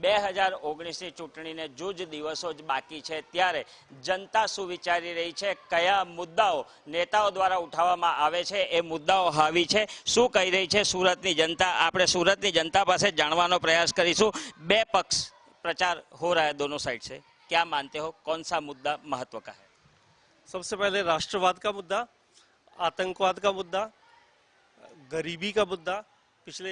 બે હજાર ઓગણીસની ચૂંટણીને જૂજ દિવસો જ બાકી છે ત્યારે જનતા શું વિચારી રહી છે કયા મુદ્દાઓ નેતાઓ દ્વારા ઉઠાવવામાં આવે છે એ મુદ્દાઓ હાવી છે શું કહી રહી છે સુરતની જનતા આપણે સુરતની जनता પાસે જાણવાનો પ્રયાસ કરીશું બે પક્ષ प्रचार हो रहा है दोनों साइड से क्या मानते हो कौन सा मुद्दा महत्व का है सबसे पहले राष्ट्रवाद का मुद्दा आतंकवाद का मुद्दा गरीबी का मुद्दा पिछले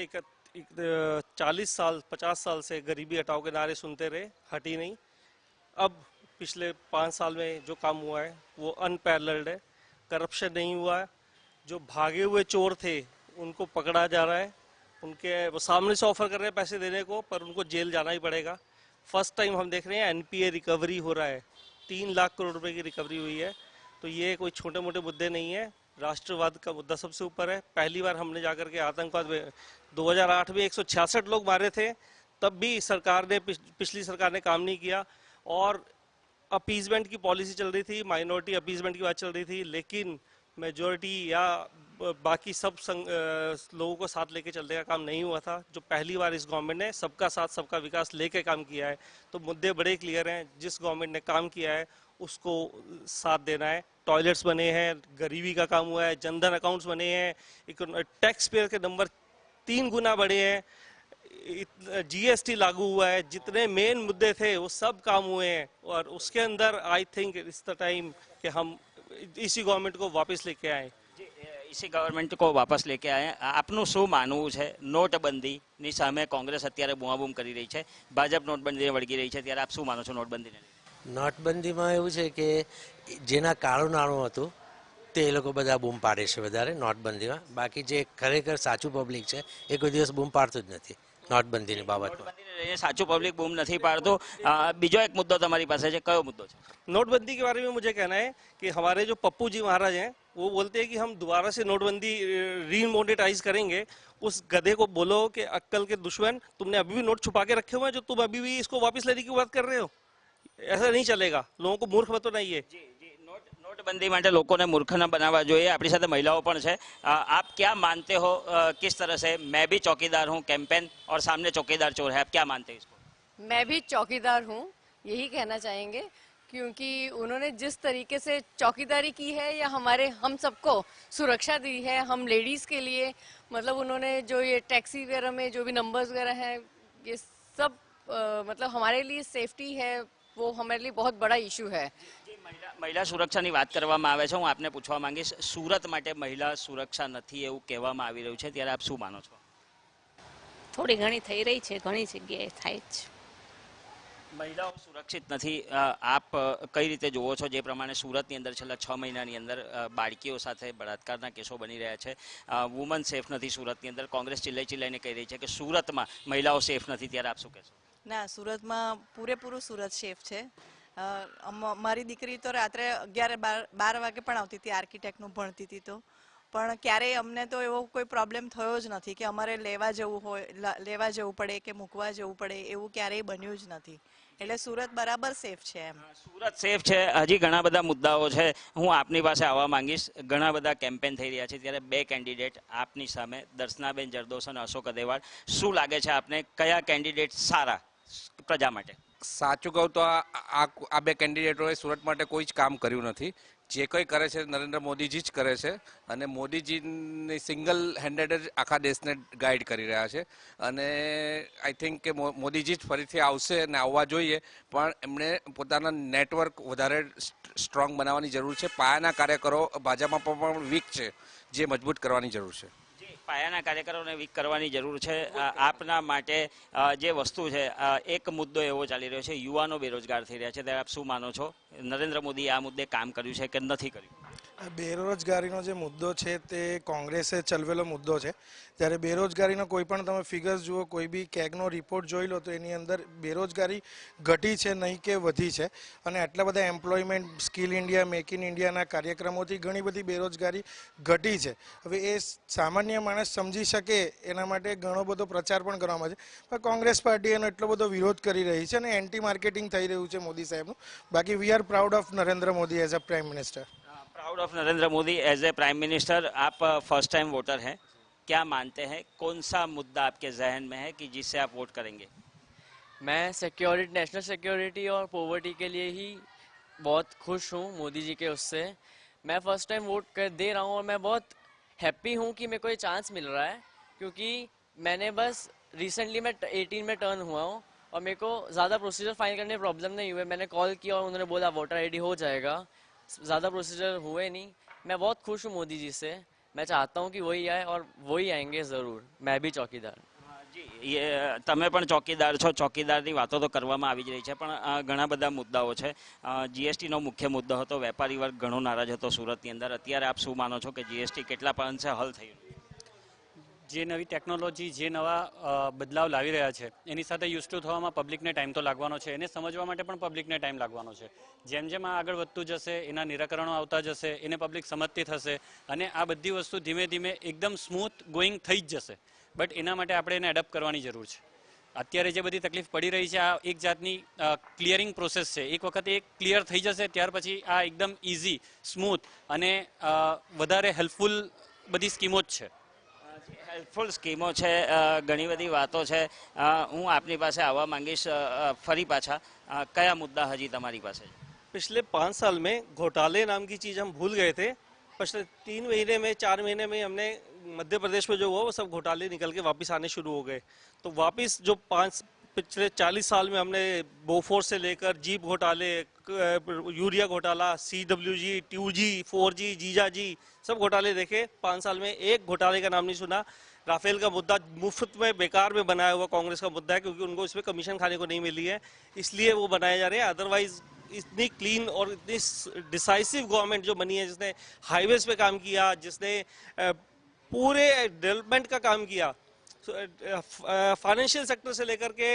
चालीस साल, पचास साल से गरीबी हटाओ के नारे सुनते रहे, हटी नहीं। अब पिछले पाँच साल में जो काम हुआ है, वो अनपैरल्ड है करप्शन नहीं हुआ है। जो भागे हुए चोर थे, उनको पकड़ा जा रहा है। उनके, वो सामने से ऑफ़र कर रहे हैं पैसे देने को, पर उनको जेल जाना ही पड़ेगा। फ़र्स्ट टाइम हम देख रहे हैं एनपीए रिकवरी हो रहा है। तीन लाख करोड़ रुपए की रिकवरी हुई है। तो ये कोई छोटे मोटे मुद्दे नहीं है। राष्ट्रवाद का मुद्दा सबसे ऊपर है। पहली बार हमने जाकर के आतंकवाद में 2008 में एक सौ छियासठ लोग मारे थे तब भी सरकार ने पिछली सरकार ने काम नहीं किया और अपीजमेंट की पॉलिसी चल रही थी माइनॉरिटी अपीजमेंट की बात चल रही थी लेकिन मेजोरिटी या बाकी सब संग, लोगों को साथ लेके चलने का काम नहीं हुआ था। जो पहली बार इस गवर्नमेंट ने सबका साथ सबका विकास लेके काम किया है। तो मुद्दे बड़े क्लियर हैं जिस गवर्नमेंट ने काम किया है उसको साथ देना है। टॉयलेट्स बने हैं, गरीबी का काम हुआ है, जनधन अकाउंट्स बने हैं टैक्स पेयर के नंबर तीन गुना बढ़े हैं। जीएसटी लागू हुआ है, जितने मेन मुद्दे थे, वो सब काम हुए हैं। और उसके अंदर आई थिंक इस टाइम कि हम इसी गवर्नमेंट को वापस लेके आए। इसी ગવર્મેન્ટ કો વાપસ લેકે આએ આપનું શું માનવું છે નોટબંધીની સામે કોંગ્રેસ અત્યારે कर रही है છે नोटबंदी નોટબંધીને વળગી રહી છે ત્યારે આપ શું मानो नोटबंदी ने? નોટબંધીમાં એવું છે કે જેના કાળું નાણું હતું તે એ લોકો બધા બૂમ પાડે છે વધારે નોટબંધીમાં બાકી જે ખરેખર સાચું પબ્લિક છે એ કોઈ દિવસ બૂમ પાડતું જ નથી નોટબંધીની બાબતમાં સાચું પબ્લિક બૂમ નથી પાડતું બીજો એક મુદ્દો તમારી પાસે છે કયો મુદ્દો છે नोटबंदी के बारे में मुझे कहना है कि हमारे जो पप्पू जी महाराज हैं वो बोलते हैं कि हम दोबारा से नोटबंदी रीमोनेटाइज करेंगे उस गधे को बोलो कि अक्कल के दुश्मन तुमने अभी भी नोट छुपा के रखे हुए हैं जो तुम अभी भी इसको वापस लेने की बात कर रहे हो ऐसा नहीं चलेगा लोगों को मूर्ख मत नहीं है नोटबंदी માટે લોકોને મૂર્ખ ન બનાવવા જોઈએ આપણી સાથે મહિલાઓ પણ છે આપ क्या मानते हो किस तरह से मैं भी चौकीदार हूँ कैंपेन और सामने चौकीदार चोर है आप क्या मानते हैं इसको मैं भी चौकीदार हूँ यही कहना चाहेंगे क्योंकि उन्होंने जिस तरीके से चौकीदारी की है या हमारे हम सबको सुरक्षा दी है हम लेडीज के लिए मतलब उन्होंने जो ये टैक्सी वगैरह में जो भी नंबर्स वगैरह हैं ये सब आ, मतलब हमारे लिए सेफ्टी है वो हमारे लिए बहुत बड़ा इशू है મહિલા સુરક્ષાની વાત કરવામાં આવે છે હું આપને પૂછવા માંગીશ સુરત માટે મહિલા સુરક્ષા નથી એવું કહેવામાં આવી રહ્યું છે ત્યારે આપ શું માનો છો થોડી ઘણી થઈ રહી છે ઘણી જગ્યાએ થાય છે મહિલાઓ સુરક્ષિત નથી આપ કઈ રીતે જુઓ છો જે પ્રમાણે સુરતની અંદર છેલ્લા છ મહિનાની અંદર બાળકીઓ સાથે બળાત્કારના કેસો બની રહ્યા છે વુમન સેફ નથી સુરતની અંદર કોંગ્રેસ ચિલ્લાઈ ચિલ્લાઈને કહી રહી છે કે સુરતમાં મહિલાઓ સેફ નથી ત્યારે આપ શું કહેશો ના, સુરતમાં પૂરેપૂરું સુરત સેફ છે. મારી દીકરી તો રાત્રે અગિયાર બાર બાર વાગે પણ આવતી હતી, આર્કિટેક્ટનું ભણતી હતી તો. પણ ક્યારેય અમને તો એવો કોઈ પ્રોબ્લેમ થયો જ નથી કે અમારે લેવા જવું હોય લેવા જવું પડે કે મૂકવા જવું પડે, એવું ક્યારેય બન્યું જ નથી. એટલે સુરત બરાબર સેફ છે એમ. સુરત સેફ છે. હજી ઘણા બધા મુદ્દાઓ છે. હું આપની પાસે આવવા માંગીશ. ઘણા બધા કેમ્પેન થઈ રહ્યા છે. ત્યારે બે કેન્ડિડેટ આપની સામે, દર્શનાબેન જરદોસ અને અશોક અદેવાળ શું લાગે છે આપને? કયા કેન્ડિડેટ સારા? પ્રજા માટે. સાચું કહું તો આ બે કેન્ડિડેટોએ સુરત માટે કોઈ જ કામ કર્યું નથી. જે કંઈ કરે છે નરેન્દ્ર મોદીજી જ કરે છે અને મોદીજીની સિંગલ હેન્ડેડ જ આખા દેશને ગાઈડ કરી રહ્યા છે. અને આઈ થિંક કે મોદીજી જ ફરીથી આવશે અને આવવા જોઈએ, પણ એમણે પોતાના નેટવર્ક વધારે સ્ટ્રોંગ બનાવવાની જરૂર છે. પાયાના કાર્યકરો ભાજપમાં પણ વીક છે, જે મજબૂત કરવાની જરૂર છે. પાયાના કાર્યકરોને વીક કરવાની જરૂર છે. આપના માટે જે વસ્તુ છે એક મુદ્દો એવો ચાલી રહ્યો છે, યુવાનો બેરોજગાર થઈ રહ્યા છે. ત્યારે આપ શું માનો છો? નરેન્દ્ર મોદીએ આ મુદ્દે કામ કર્યું છે કે નથી કર્યું? બેરોજગારીનો જે મુદ્દો છે તે કોંગ્રેસે ચલવેલો મુદ્દો છે. ત્યારે બેરોજગારીનો કોઈ પણ તમે ફિગર્સ જુઓ, કોઈ બી કેગનો રિપોર્ટ જોઈ લો, તો એની અંદર બેરોજગારી ઘટી છે નહીં કે વધી છે. અને આટલા બધા employment skill India make in ઇન્ડિયાના કાર્યક્રમોથી ઘણી બધી બેરોજગારી ઘટી છે. હવે એ સામાન્ય માણસ સમજી શકે એના માટે ઘણો બધો પ્રચાર પણ કરવામાં છે. પણ કોંગ્રેસ પાર્ટી એનો એટલો બધો વિરોધ કરી રહી છે અને એન્ટી માર્કેટિંગ થઈ રહ્યું છે મોદી સાહેબનું. બાકી we are proud of Narendra Modi as a prime minister proud of Narendra Modi as a prime minister आप फ़र्स्ट टाइम वोटर हैं. क्या मानते हैं? कौन सा मुद्दा आपके जहन में है कि जिससे आप वोट करेंगे? मैं सिक्योरिटी नेशनल सिक्योरिटी और पॉवर्टी के लिए ही बहुत खुश हूँ मोदी जी के उससे. मैं फ़र्स्ट टाइम वोट कर दे रहा हूँ और मैं बहुत हैप्पी हूँ कि मेरे को ये चांस मिल रहा है, क्योंकि मैंने बस रिसेंटली मैं 18 में टर्न हुआ हूँ और मेरे को ज़्यादा प्रोसीजर फ़ाइल करने प्रॉब्लम नहीं हुए. मैंने कॉल किया और उन्होंने बोला वोटर आईडी हो जाएगा. ज़्यादा प्रोसीजर हुए नहीं मैं बहुत खुश हूँ मोदी जी से मैं चाहता हूँ कि वही आए और वही आएंगे ज़रूर मैं भी चौकीदार જી એ તમે પણ ચોકીદાર છો ચોકીદારની વાતો તો કરવામાં આવી જ રહી છે પણ અ, ઘણા બધા મુદ્દાઓ છે જીએસટીનો મુખ્ય મુદ્દો હતો વેપારી વર્ગ ઘણો નારાજ હતો સુરતની અંદર અત્યારે આપ શું માનો છો કે જીએસટી કેટલા અંશે હલ થયું જે નવી ટેકનોલોજી જે નવા બદલાવ લાવી રહ્યા છે, એની સાથે યુઝ ટુ થવામાં પબ્લિકને ટાઈમ તો લાગવાનો છે. એને સમજવા માટે પણ પબ્લિકને ટાઈમ લાગવાનો છે. જેમ જેમ આ આગળ વધતું જશે, એના નિરાકરણો આવતા જશે, એને પબ્લિક સમજતી થશે, અને આ બધી વસ્તુ ધીમે ધીમે એકદમ સ્મૂથ ગોઈંગ થઈ જ જશે. બટ એના માટે આપણે એને એડપ્ટ કરવાની જરૂર છે. અત્યારે જે બધી તકલીફ પડી રહી છે, આ એક જાતની ક્લિયરિંગ પ્રોસેસ છે. એક વખત એ ક્લિયર થઈ જશે, ત્યાર પછી આ એકદમ ઇઝી સ્મૂથ અને વધારે હેલ્પફુલ બધી સ્કીમો જ છે. હેલ્પફુલ સ્કીમો છે અ, ઘણી બધી વાતો છે અ, હું આપની પાસે આવવા માંગીશ અ, અ, ફરી પાછા અ, કયા મુદ્દા હજી તમારી પાસે છે पिछले पाँच साल में घोटाले नाम की चीज़ हम भूल गए थे पिछले तीन महीने में चार महीने में हमने मध्य प्रदेश में जो हुआ वो सब घोटाले निकल के वापस आने शुरू हो गए तो वापस जो पाँच पिछले चालीस साल में हमने बोफोर से लेकर जीप घोटाले यूरिया घोटाला C W G two G four G जीजा जी, सब घोटाले देखे। पाँच साल में एक घोटाले का नाम नहीं सुना। राफेल का मुद्दा मुफ़्त में, बेकार में बनाया हुआ कांग्रेस का मुद्दा है, क्योंकि उनको इसमें कमीशन खाने को नहीं मिली है। इसलिए वो बनाए जा रहे हैं। अदरवाइज़ इतनी क्लीन और इतनी डिसाइसिव गवर्नमेंट जो बनी है, जिसने हाईवेज पे काम किया, जिसने पूरे डेवलपमेंट का काम किया फाइनेंशियल सेक्टर से लेकर के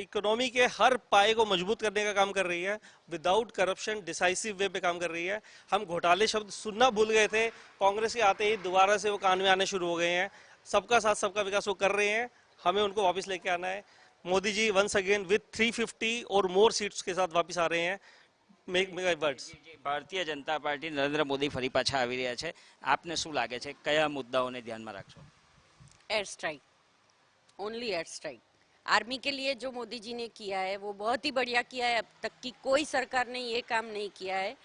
इकोनॉमी के हर पाए को मजबूत करने का काम कर रही है विदाउट करप्शन डिसाइसिव वे पे काम कर रही है हम घोटाले शब्द सुनना भूल गए थे कांग्रेस के आते ही दोबारा से वो कान में आने शुरू हो गए हैं सबका साथ सबका विकास वो कर रहे हैं हमें उनको वापस लेके आना है Modi ji once again with 350 और मोर सीट्स के साथ वापस आ रहे हैं make make words Bharatiya Janata party Narendra Modi ફરી પાછા આવી રહ્યા છે આપને શું લાગે છે કયા મુદ્દાઓને ધ્યાનમાં રાખશો air strike only air strike army के लिए जो मोदी जी ने किया है वो बहुत ही बढ़िया किया है। अब तक की कोई सरकार ने ये काम नहीं किया है।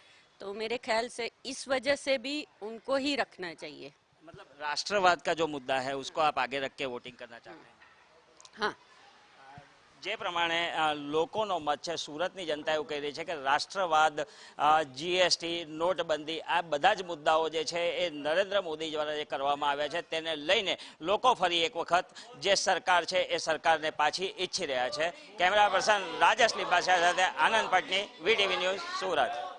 तो मेरे ख्याल से इस वजह से भी उनको ही रखना चाहिए। मतलब राष्ट्रवाद का जो मुद्दा है उसको आप आगे रख के वोटिंग करना चाहते हैं? हाँ। જે પ્રમાણે લોકોનો મત છે, સુરતની જનતા એવું કહી રહી છે કે રાષ્ટ્રવાદ જીએસટી નોટબંધી, આ બધા જ મુદ્દાઓ જે છે એ નરેન્દ્ર મોદી દ્વારા જે કરવામાં આવ્યા છે તેને લઈને લોકો ફરી એક વખત જે સરકાર છે એ સરકારને પાછી ઈચ્છી રહ્યા છે. કેમેરા પર્સન રાજેશ લિંબાસિયા સાથે આનંદ પટની, વીટીવી ન્યૂઝ સુરત.